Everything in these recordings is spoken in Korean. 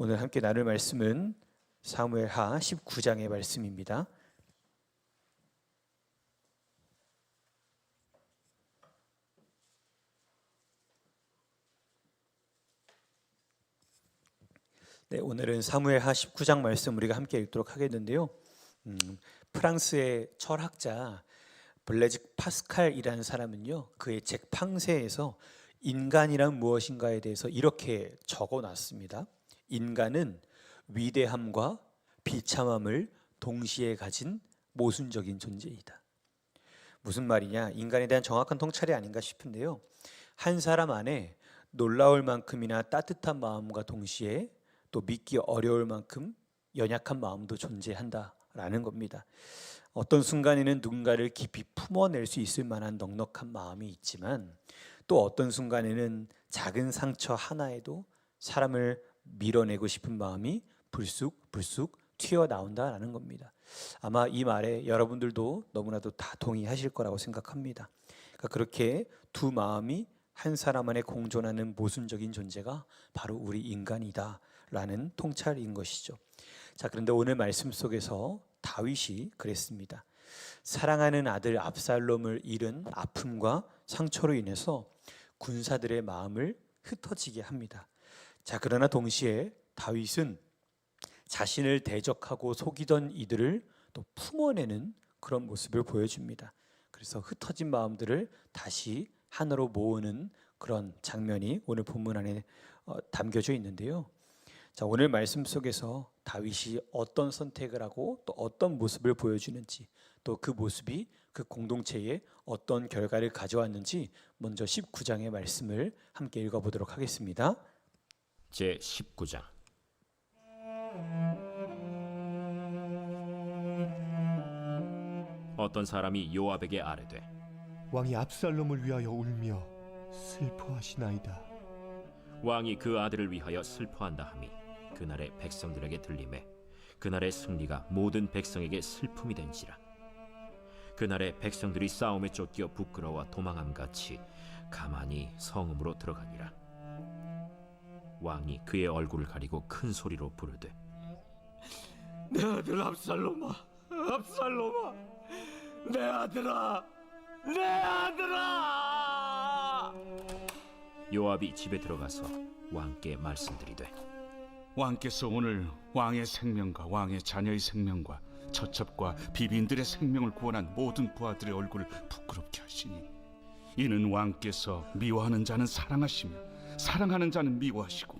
오늘 함께 나눌 말씀은 사무엘하 19장의 말씀입니다. 네, 오늘은 사무엘하 19장 말씀 우리가 함께 읽도록 하겠는데요. 음, 프랑스의 철학자 블레즈 파스칼이라는 사람은요, 그의 책 팡세에서 인간이란 무엇인가에 대해서 이렇게 적어놨습니다. 인간은 위대함과 비참함을 동시에 가진 모순적인 존재이다. 무슨 말이냐? 인간에 대한 정확한 통찰이 아닌가 싶은데요. 한 사람 안에 놀라울 만큼이나 따뜻한 마음과 동시에 또 믿기 어려울 만큼 연약한 마음도 존재한다라는 겁니다. 어떤 순간에는 누군가를 깊이 품어낼 수 있을 만한 넉넉한 마음이 있지만 또 어떤 순간에는 작은 상처 하나에도 사람을 밀어내고 싶은 마음이 불쑥 불쑥 튀어나온다라는 겁니다. 아마 이 말에 여러분들도 너무나도 다 동의하실 거라고 생각합니다. 그러니까 그렇게 두 마음이 한 사람 안에 공존하는 모순적인 존재가 바로 우리 인간이다라는 통찰인 것이죠. 자, 그런데 오늘 말씀 속에서 다윗이 그랬습니다. 사랑하는 아들 압살롬을 잃은 아픔과 상처로 인해서 군사들의 마음을 흩어지게 합니다. 자, 그러나 동시에 다윗은 자신을 대적하고 속이던 이들을 또 품어내는 그런 모습을 보여줍니다. 그래서 흩어진 마음들을 다시 하나로 모으는 그런 장면이 오늘 본문 안에 어, 담겨져 있는데요. 자, 오늘 말씀 속에서 다윗이 어떤 선택을 하고 또 어떤 모습을 보여주는지 또 그 모습이 그 공동체에 어떤 결과를 가져왔는지 먼저 19장의 말씀을 함께 읽어보도록 하겠습니다. 제 19장. 어떤 사람이 요압에게 아뢰되 왕이 압살롬을 위하여 울며 슬퍼하시나이다. 왕이 그 아들을 위하여 슬퍼한다 함이 그날의 백성들에게 들림에 그날의 승리가 모든 백성에게 슬픔이 된지라. 그날의 백성들이 싸움에 쫓겨 부끄러워 도망함 같이 가만히 성읍으로 들어가니라 왕이 그의 얼굴을 가리고 큰 소리로 부르되 내 아들 압살롬아, 압살롬아, 내 아들아, 내 아들아! 요압이 집에 들어가서 왕께 말씀드리되 왕께서 오늘 왕의 생명과 왕의 자녀의 생명과 처첩과 비빈들의 생명을 구원한 모든 부하들의 얼굴을 부끄럽게 하시니 이는 왕께서 미워하는 자는 사랑하시며 사랑하는 자는 미워하시고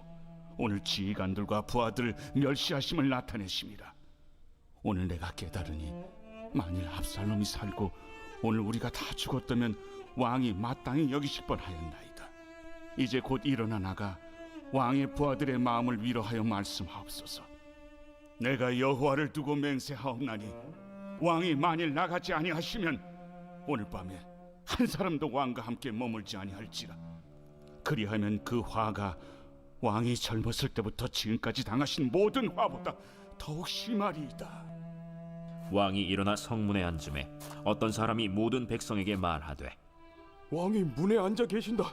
오늘 지휘관들과 부하들을 멸시하심을 나타내심이라 오늘 내가 깨달으니 만일 압살롬이 살고 오늘 우리가 다 죽었다면 왕이 마땅히 여기실 뻔하였나이다 이제 곧 일어나 나가 왕의 부하들의 마음을 위로하여 말씀하옵소서. 내가 여호와를 두고 맹세하옵나니 왕이 만일 나가지 아니하시면 오늘 밤에 한 사람도 왕과 함께 머물지 아니할지라. 그리하면 그 화가 왕이 젊었을 때부터 지금까지 당하신 모든 화보다 더욱 심하리이다. 왕이 일어나 성문에 앉음에 어떤 사람이 모든 백성에게 말하되 왕이 문에 앉아 계신다.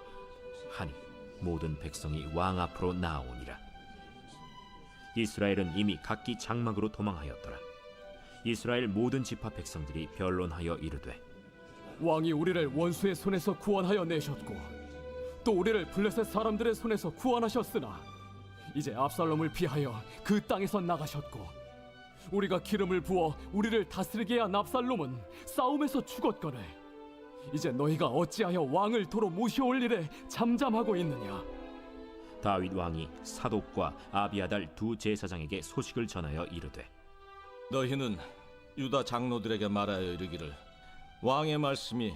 하니 모든 백성이 왕 앞으로 나오니라 이스라엘은 이미 각기 장막으로 도망하였더라 이스라엘 모든 지파 백성들이 변론하여 이르되 왕이 우리를 원수의 손에서 구원하여 내셨고 또 우리를 블레셋 사람들의 손에서 구원하셨으나 이제 압살롬을 피하여 그 땅에서 나가셨고 우리가 기름을 부어 우리를 다스리게 한 압살롬은 싸움에서 죽었거늘 이제 너희가 어찌하여 왕을 도로 모셔올 일에 잠잠하고 있느냐? 다윗 왕이 사독과 아비아달 두 제사장에게 소식을 전하여 이르되 너희는 유다 장로들에게 말하여 이르기를 왕의 말씀이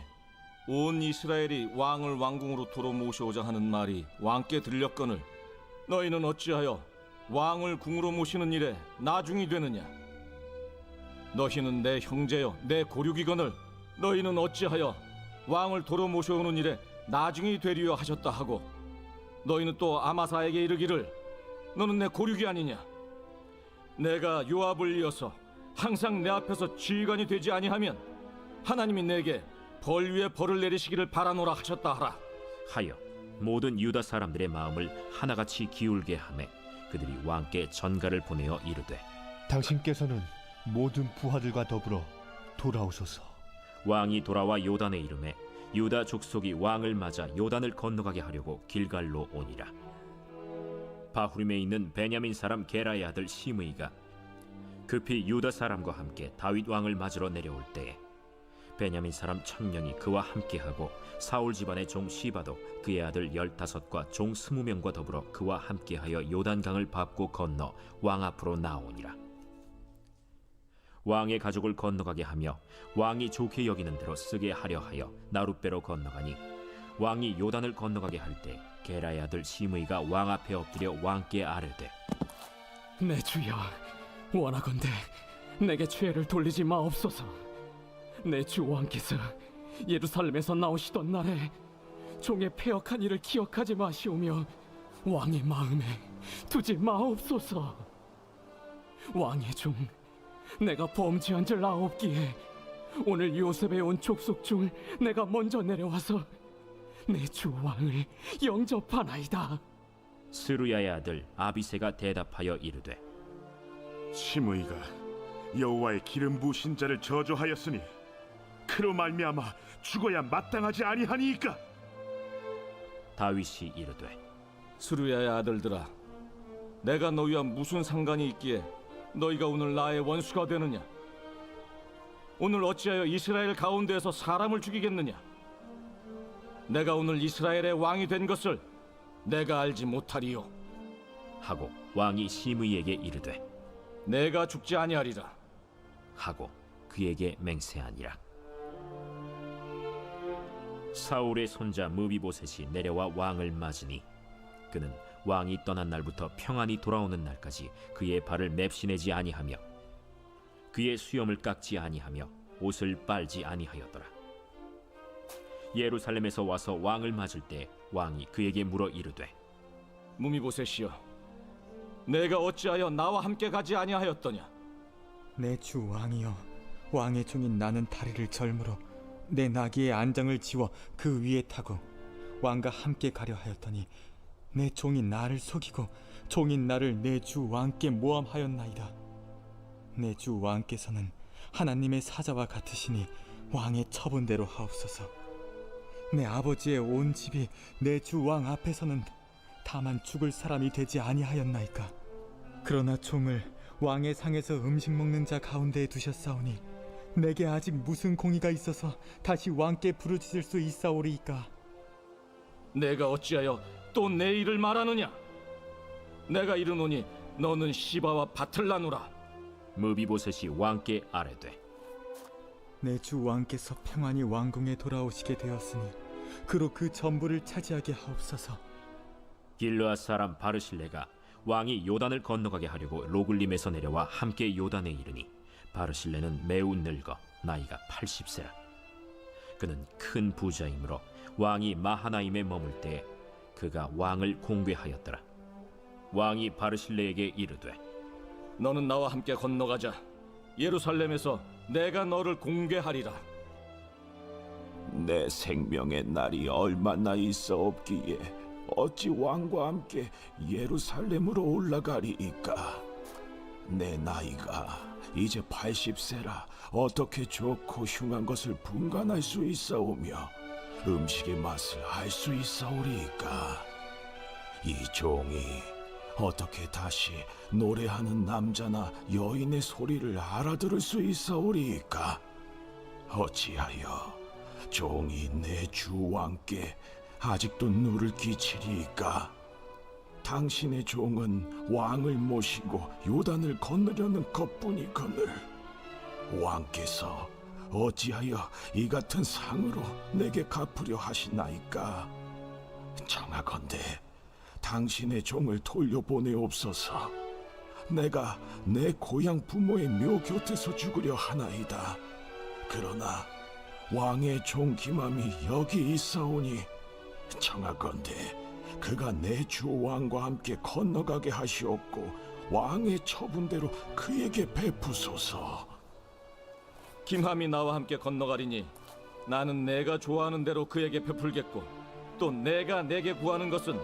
온 이스라엘이 왕을 왕궁으로 도로 모셔오자 하는 말이 왕께 들렸거늘 너희는 어찌하여 왕을 궁으로 모시는 일에 나중이 되느냐? 너희는 내 형제여 내 고륙이거늘 너희는 어찌하여 왕을 도로 모셔오는 일에 나중이 되리여 하셨다 하고 너희는 또 아마사에게 이르기를 너는 내 고륙이 아니냐? 내가 요압을 이어서 항상 내 앞에서 지휘관이 되지 아니하면 하나님이 내게 벌 위에 벌을 내리시기를 바라노라 하셨다 하라. 하여 모든 유다 사람들의 마음을 하나같이 기울게 하매 그들이 왕께 전가를 보내어 이르되 당신께서는 모든 부하들과 더불어 돌아오소서. 왕이 돌아와 요단에 이름에 유다 족속이 왕을 맞아 요단을 건너가게 하려고 길갈로 오니라. 바후림에 있는 베냐민 사람 게라의 아들 시므이가 급히 유다 사람과 함께 다윗 왕을 맞으러 내려올 때에 베냐민 사람 천명이 그와 함께하고 사울 집안의 종 시바도 그의 아들 열다섯과 종 스무 명과 더불어 그와 함께하여 요단강을 밟고 건너 왕 앞으로 나오니라. 왕의 가족을 건너가게 하며 왕이 좋게 여기는 대로 쓰게 하려 하여 나룻배로 건너가니 왕이 요단을 건너가게 할 때 게라의 아들 시므이가 왕 앞에 엎드려 왕께 아뢰되 내 주여 원하건대 내게 죄를 돌리지 마옵소서 내 주 왕께서 예루살렘에서 나오시던 날에 종의 폐역한 일을 기억하지 마시오며 왕의 마음에 두지 마옵소서. 왕의 종 내가 범죄한 줄 아옵기에 오늘 요셉에 온 족속 중 내가 먼저 내려와서 내 주 왕을 영접하나이다. 스루야의 아들 아비세가 대답하여 이르되 시므이가 여호와의 기름 부으신 자를 저주하였으니 그로 말미암아 죽어야 마땅하지 아니하니이까. 다윗이 이르되 수르야의 아들들아 내가 너희와 무슨 상관이 있기에 너희가 오늘 나의 원수가 되느냐? 오늘 어찌하여 이스라엘 가운데에서 사람을 죽이겠느냐? 내가 오늘 이스라엘의 왕이 된 것을 내가 알지 못하리요. 하고 왕이 시므이에게 이르되 내가 죽지 아니하리라. 하고 그에게 맹세하니라 사울의 손자 무비보셋이 내려와 왕을 맞으니 그는 왕이 떠난 날부터 평안히 돌아오는 날까지 그의 발을 맵시내지 아니하며 그의 수염을 깎지 아니하며 옷을 빨지 아니하였더라. 예루살렘에서 와서 왕을 맞을 때 왕이 그에게 물어 이르되 무미보셋이여 내가 어찌하여 나와 함께 가지 아니하였더냐? 내 주 왕이여 왕의 종인 나는 다리를 절므로 내 나귀의 안장을 지워 그 위에 타고 왕과 함께 가려 하였더니 내 종인 나를 속이고 종인 나를 내 주 왕께 모함하였나이다. 내 주 왕께서는 하나님의 사자와 같으시니 왕의 처분대로 하옵소서. 내 아버지의 온 집이 내 주 왕 앞에서는 다만 죽을 사람이 되지 아니하였나이까? 그러나 종을 왕의 상에서 음식 먹는 자 가운데에 두셨사오니 내게 아직 무슨 공의가 있어서 다시 왕께 부르짖을 수 있사오리이까? 내가 어찌하여 또 내 일을 말하느냐? 내가 이르노니 너는 시바와 밭을 나누라. 무비보셋이 왕께 아뢰되 내 주 왕께서 평안히 왕궁에 돌아오시게 되었으니 그로 그 전부를 차지하게 하옵소서. 길르앗 사람 바르실레가 왕이 요단을 건너가게 하려고 로글림에서 내려와 함께 요단에 이르니 바르실레는 매우 늙어 나이가 80세라 그는 큰 부자이므로 왕이 마하나임에 머물 때 그가 왕을 공개하였더라. 왕이 바르실레에게 이르되 너는 나와 함께 건너가자. 예루살렘에서 내가 너를 공개하리라. 내 생명의 날이 얼마나 있어 없기에 어찌 왕과 함께 예루살렘으로 올라가리이까? 내 나이가 이제 80세라. 어떻게 좋고 흉한 것을 분간할 수 있사오며 음식의 맛을 알 수 있사오리이까? 이 종이 어떻게 다시 노래하는 남자나 여인의 소리를 알아들을 수 있사오리이까? 어찌하여 종이 내 주 왕께 아직도 누를 끼치리이까 당신의 종은 왕을 모시고 요단을 건너려는 것뿐이거늘 왕께서 어찌하여 이 같은 상으로 내게 갚으려 하시나이까? 청하건대 당신의 종을 돌려보내옵소서 내가 내 고향 부모의 묘 곁에서 죽으려 하나이다. 그러나 왕의 종 기맘이 여기 있사오니 청하건대 그가 내 주 왕과 함께 건너가게 하시옵고 왕의 처분대로 그에게 베푸소서. 김함이 나와 함께 건너가리니 나는 내가 좋아하는 대로 그에게 베풀겠고 또 내가 내게 구하는 것은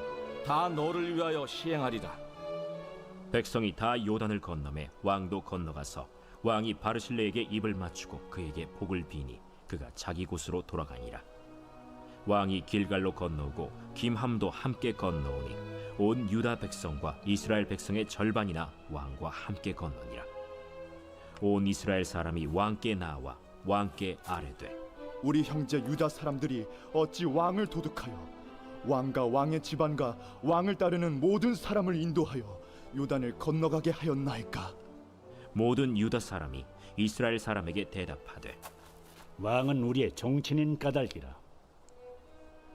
다 너를 위하여 시행하리라 백성이 다 요단을 건너매 왕도 건너가서 왕이 바르실레에게 입을 맞추고 그에게 복을 비니 그가 자기 곳으로 돌아가니라. 왕이 길갈로 건너고 김함도 함께 건너오니 온 유다 백성과 이스라엘 백성의 절반이나 왕과 함께 건너니라. 온 이스라엘 사람이 왕께 나와 왕께 아뢰되 우리 형제 유다 사람들이 어찌 왕을 도둑하여 왕과 왕의 집안과 왕을 따르는 모든 사람을 인도하여 요단을 건너가게 하였나이까 모든 유다 사람이 이스라엘 사람에게 대답하되 왕은 우리의 정치인 까닭이라.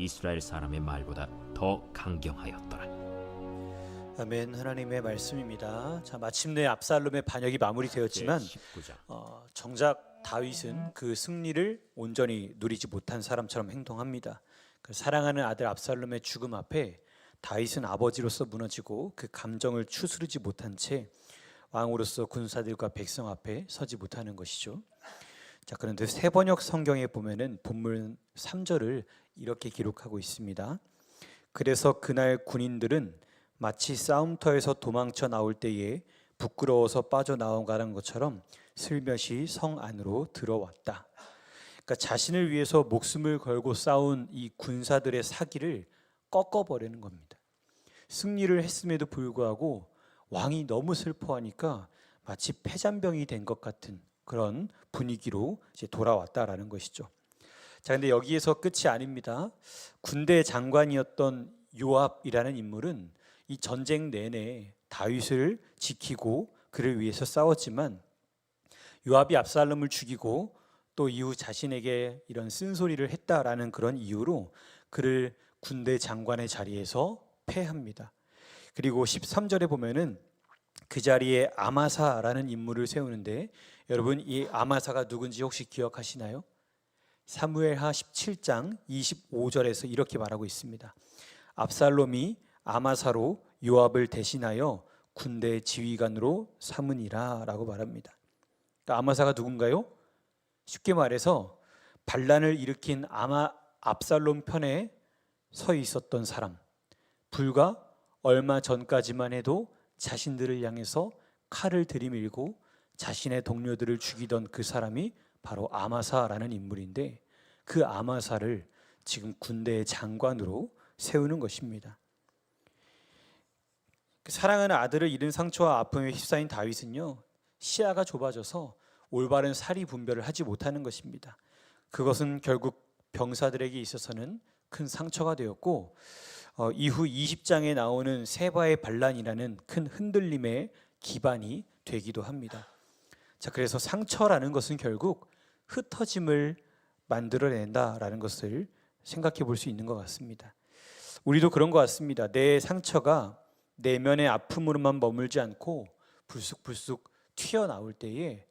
이스라엘 사람의 말보다 더 강경하였더라. 아멘 하나님의 말씀입니다. 자 마침내 압살롬의 반역이 마무리되었지만 19장 어, 정작 다윗은 그 승리를 온전히 누리지 못한 사람처럼 행동합니다. 그 사랑하는 아들 압살롬의 죽음 앞에 다윗은 아버지로서 무너지고 그 감정을 추스르지 못한 채 왕으로서 군사들과 백성 앞에 서지 못하는 것이죠. 자 그런데 세번역 성경에 보면은 본문 3절을 이렇게 기록하고 있습니다. 그래서 그날 군인들은 마치 싸움터에서 도망쳐 나올 때에 부끄러워서 빠져나오가는 것처럼 슬며시 성 안으로 들어왔다. 그러니까 자신을 위해서 목숨을 걸고 싸운 이 군사들의 사기를 꺾어버리는 겁니다. 승리를 했음에도 불구하고 왕이 너무 슬퍼하니까 마치 패잔병이 된 것 같은 그런 분위기로 이제 돌아왔다라는 것이죠. 자, 근데 여기에서 끝이 아닙니다. 군대 장관이었던 요압이라는 인물은 이 전쟁 내내 다윗을 지키고 그를 위해서 싸웠지만 요압이 압살롬을 죽이고 또 이후 자신에게 이런 쓴소리를 했다라는 그런 이유로 그를 군대 장관의 자리에서 패합니다. 그리고 13절에 보면은 그 자리에 아마사라는 인물을 세우는데 여러분 이 아마사가 누군지 혹시 기억하시나요? 사무엘하 17장 25절에서 이렇게 말하고 있습니다. 압살롬이 아마사로 요압을 대신하여 군대 지휘관으로 삼으니라라고 말합니다. 그러니까 아마사가 누군가요? 쉽게 말해서 반란을 일으킨 아마 압살롬 편에 서 있었던 사람. 불과 얼마 전까지만 해도 자신들을 향해서 칼을 들이밀고 자신의 동료들을 죽이던 그 사람이 바로 아마사라는 인물인데 그 아마사를 지금 군대의 장관으로 세우는 것입니다. 그 사랑하는 아들을 잃은 상처와 아픔에 휩싸인 다윗은요 시야가 좁아져서 올바른 사리 분별을 하지 못하는 것입니다. 그것은 결국 병사들에게 있어서는 큰 상처가 되었고 어, 이후 20장에 나오는 세바의 반란이라는 큰 흔들림의 기반이 되기도 합니다. 자, 그래서 상처라는 것은 결국 흩어짐을 만들어낸다라는 것을 생각해 볼 수 있는 것 같습니다. 우리도 그런 것 같습니다. 내 상처가 내면의 아픔으로만 머물지 않고 불쑥불쑥 튀어나올 때에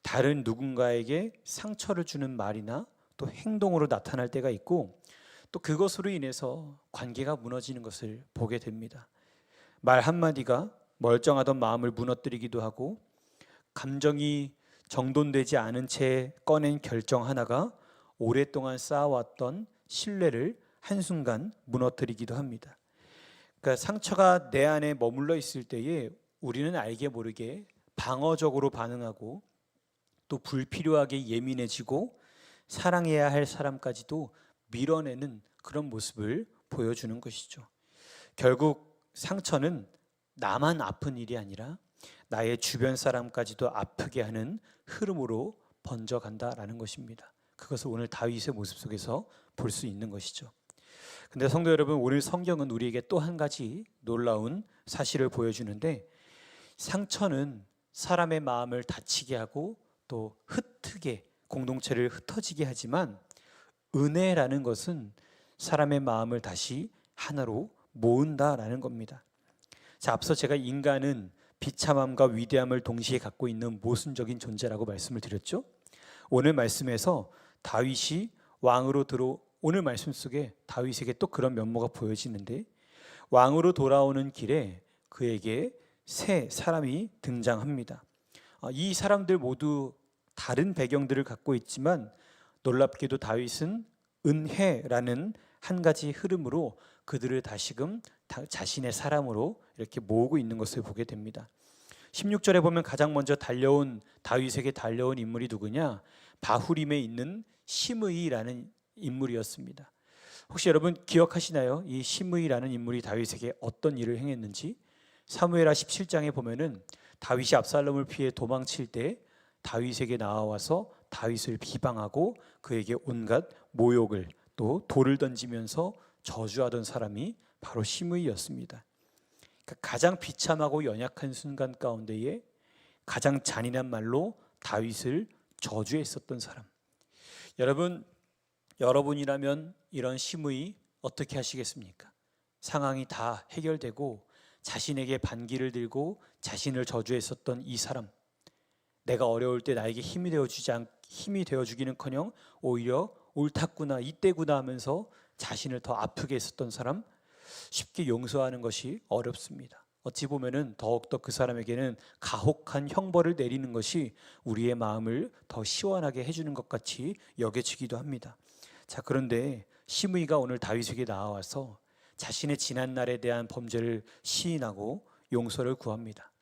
다른 누군가에게 상처를 주는 말이나 또 행동으로 나타날 때가 있고 또 그것으로 인해서 관계가 무너지는 것을 보게 됩니다. 말 한마디가 멀쩡하던 마음을 무너뜨리기도 하고 감정이 정돈되지 않은 채 꺼낸 결정 하나가 오랫동안 쌓아왔던 신뢰를 한순간 무너뜨리기도 합니다. 그러니까 상처가 내 안에 머물러 있을 때에 우리는 알게 모르게 방어적으로 반응하고 또 불필요하게 예민해지고 사랑해야 할 사람까지도 밀어내는 그런 모습을 보여주는 것이죠. 결국 상처는 나만 아픈 일이 아니라 나의 주변 사람까지도 아프게 하는 흐름으로 번져간다라는 것입니다. 그것을 오늘 다윗의 모습 속에서 볼 수 있는 것이죠. 근데 성도 여러분, 오늘 성경은 우리에게 또 한 가지 놀라운 사실을 보여주는데 상처는 사람의 마음을 다치게 하고 또 흩트게 공동체를 흩어지게 하지만 은혜라는 것은 사람의 마음을 다시 하나로 모은다라는 겁니다. 자, 앞서 제가 인간은 비참함과 위대함을 동시에 갖고 있는 모순적인 존재라고 말씀을 드렸죠. 오늘 말씀에서 다윗이 왕으로 들어 오늘 말씀 속에 다윗에게 또 그런 면모가 보여지는데 왕으로 돌아오는 길에 그에게 새 사람이 등장합니다. 아, 이 사람들 모두 다른 배경들을 갖고 있지만 놀랍게도 다윗은 은혜라는 한 가지 흐름으로 그들을 다시금 다- 자신의 사람으로 이렇게 모으고 있는 것을 보게 됩니다. 16절에 보면 가장 먼저 달려온 다윗에게 달려온 인물이 누구냐? 바후림에 있는 시므이라는 인물이었습니다. 혹시 여러분 기억하시나요? 이 시므이라는 인물이 다윗에게 어떤 일을 행했는지 사무엘하 17장에 보면은 다윗이 압살롬을 피해 도망칠 때 다윗에게 나와서 다윗을 비방하고 그에게 온갖 모욕을 또 돌을 던지면서 저주하던 사람이 바로 시므이였습니다. 그러니까 가장 비참하고 연약한 순간 가운데에 가장 잔인한 말로 다윗을 저주했었던 사람. 여러분 여러분이라면 이런 시므이 어떻게 하시겠습니까? 상황이 다 해결되고 자신에게 반기를 들고 자신을 저주했었던 이 사람. 내가 어려울 때 나에게 힘이 되어 주지 않 힘이 되어 주기는커녕 오히려 옳았구나 이때구나 하면서 자신을 더 아프게 했었던 사람 쉽게 용서하는 것이 어렵습니다. 어찌 보면은 더욱더 그 사람에게는 가혹한 형벌을 내리는 것이 우리의 마음을 더 시원하게 해주는 것 같이 여겨지기도 합니다. 자 그런데 시므이가 오늘 다윗에게 나와서 자신의 지난 날에 대한 범죄를 시인하고 용서를 구합니다.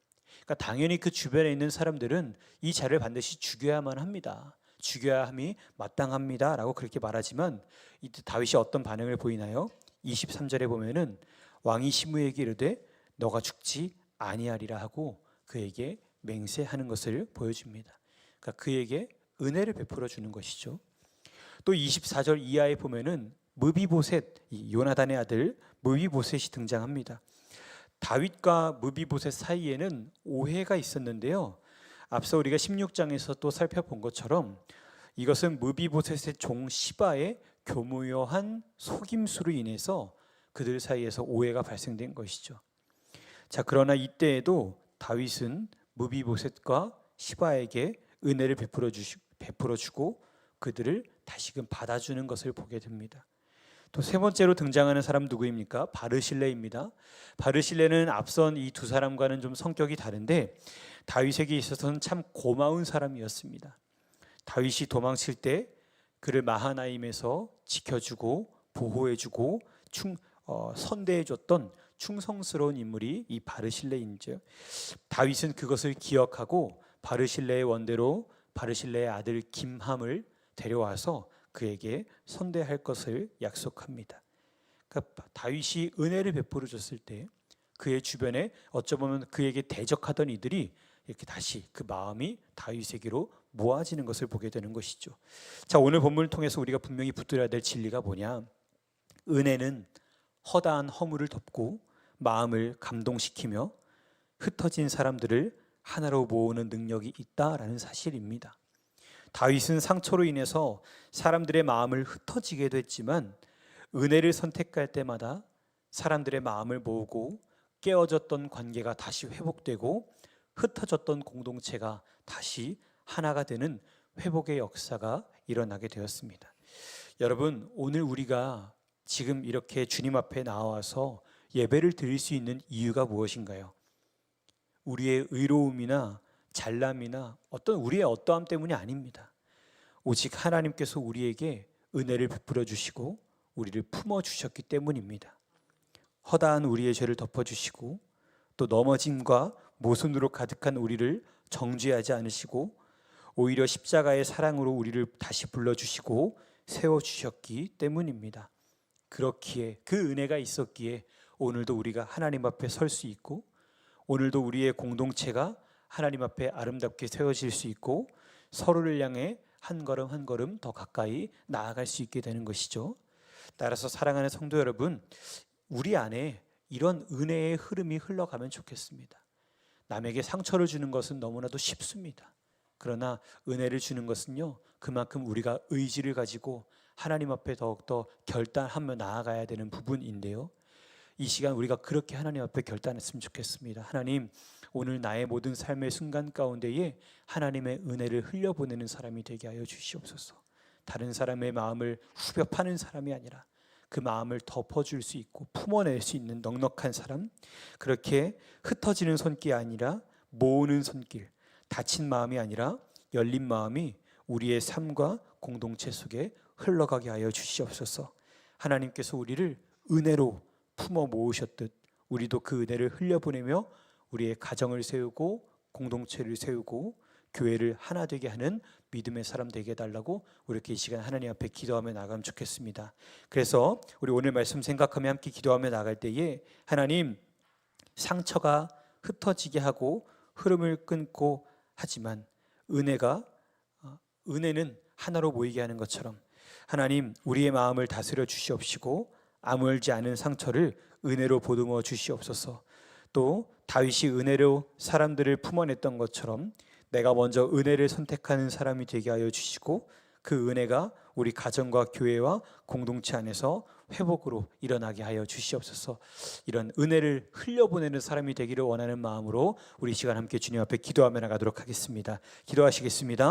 그러니까 당연히 그 주변에 있는 사람들은 이 자를 반드시 죽여야만 합니다. 죽여야 함이 마땅합니다라고 그렇게 말하지만 이때 다윗이 어떤 반응을 보이나요? 23절에 보면은 왕이 시므에게 이르되 너가 죽지 아니하리라 하고 그에게 맹세하는 것을 보여줍니다. 그러니까 그에게 은혜를 베풀어 주는 것이죠. 또 24절 이하에 보면은 무비보셋 이 요나단의 아들 무비보셋이 등장합니다. 다윗과 무비보셋 사이에는 오해가 있었는데요. 앞서 우리가 16장에서 또 살펴본 것처럼 이것은 무비보셋의 종 시바의 교묘한 속임수로 인해서 그들 사이에서 오해가 발생된 것이죠. 자, 그러나 이때에도 다윗은 무비보셋과 시바에게 은혜를 베풀어 주시 베풀어 주고 그들을 다시금 받아주는 것을 보게 됩니다. 또 세 번째로 등장하는 사람 누구입니까? 바르실레입니다. 바르실레는 앞선 이 두 사람과는 좀 성격이 다른데 다윗에게 있어서는 참 고마운 사람이었습니다. 다윗이 도망칠 때 그를 마하나임에서 지켜주고 보호해주고 충 어, 선대해줬던 충성스러운 인물이 이 바르실레인죠. 다윗은 그것을 기억하고 바르실레의 원대로 바르실레의 아들 김함을 데려와서 그에게 선대할 것을 약속합니다. 그러니까 다윗이 은혜를 베풀어 줬을 때 그의 주변에 어쩌면 그에게 대적하던 이들이 이렇게 다시 그 마음이 다윗에게로 모아지는 것을 보게 되는 것이죠. 자, 오늘 본문을 통해서 우리가 분명히 붙들어야 될 진리가 뭐냐? 은혜는 허다한 허물을 덮고 마음을 감동시키며 흩어진 사람들을 하나로 모으는 능력이 있다라는 사실입니다. 다윗은 상처로 인해서 사람들의 마음을 흩어지게 됐지만 은혜를 선택할 때마다 사람들의 마음을 모으고 깨어졌던 관계가 다시 회복되고 흩어졌던 공동체가 다시 하나가 되는 회복의 역사가 일어나게 되었습니다. 여러분, 오늘 우리가 지금 이렇게 주님 앞에 나와서 예배를 드릴 수 있는 이유가 무엇인가요? 우리의 의로움이나 잘남이나 어떤 우리의 어떠함 때문이 아닙니다. 오직 하나님께서 우리에게 은혜를 베풀어 주시고 우리를 품어 주셨기 때문입니다. 허다한 우리의 죄를 덮어 주시고 또 넘어짐과 모순으로 가득한 우리를 정죄하지 않으시고 오히려 십자가의 사랑으로 우리를 다시 불러 주시고 세워 주셨기 때문입니다. 그렇기에 그 은혜가 있었기에 오늘도 우리가 하나님 앞에 설 수 있고 오늘도 우리의 공동체가 하나님 앞에 아름답게 세워질 수 있고 서로를 향해 한 걸음 한 걸음 더 가까이 나아갈 수 있게 되는 것이죠. 따라서 사랑하는 성도 여러분, 우리 안에 이런 은혜의 흐름이 흘러가면 좋겠습니다. 남에게 상처를 주는 것은 너무나도 쉽습니다. 그러나 은혜를 주는 것은요, 그만큼 우리가 의지를 가지고 하나님 앞에 더욱더 결단하며 나아가야 되는 부분인데요. 이 시간 우리가 그렇게 하나님 앞에 결단했으면 좋겠습니다. 하나님, 오늘 나의 모든 삶의 순간 가운데에 하나님의 은혜를 흘려보내는 사람이 되게 하여 주시옵소서. 다른 사람의 마음을 후벼 파는 사람이 아니라 그 마음을 덮어줄 수 있고 품어낼 수 있는 넉넉한 사람, 그렇게 흩어지는 손길이 아니라 모으는 손길, 다친 마음이 아니라 열린 마음이 우리의 삶과 공동체 속에 흘러가게 하여 주시옵소서. 하나님께서 우리를 은혜로 품어 모으셨듯 우리도 그 은혜를 흘려보내며 우리의 가정을 세우고 공동체를 세우고 교회를 하나 되게 하는 믿음의 사람 되게 해달라고 이렇게 이 시간 하나님 앞에 기도하며 나가면 좋겠습니다. 그래서 우리 오늘 말씀 생각하며 함께 기도하며 나갈 때에 하나님 상처가 흩어지게 하고 흐름을 끊고 하지만 은혜가 어, 은혜는 하나로 모이게 하는 것처럼 하나님 우리의 마음을 다스려 주시옵시고 아물지 않은 상처를 은혜로 보듬어 주시옵소서. 또 다윗이 은혜로 사람들을 품어냈던 것처럼 내가 먼저 은혜를 선택하는 사람이 되게 하여 주시고 그 은혜가 우리 가정과 교회와 공동체 안에서 회복으로 일어나게 하여 주시옵소서. 이런 은혜를 흘려보내는 사람이 되기를 원하는 마음으로 우리 이 시간 함께 주님 앞에 기도하며 나가도록 하겠습니다. 기도하시겠습니다.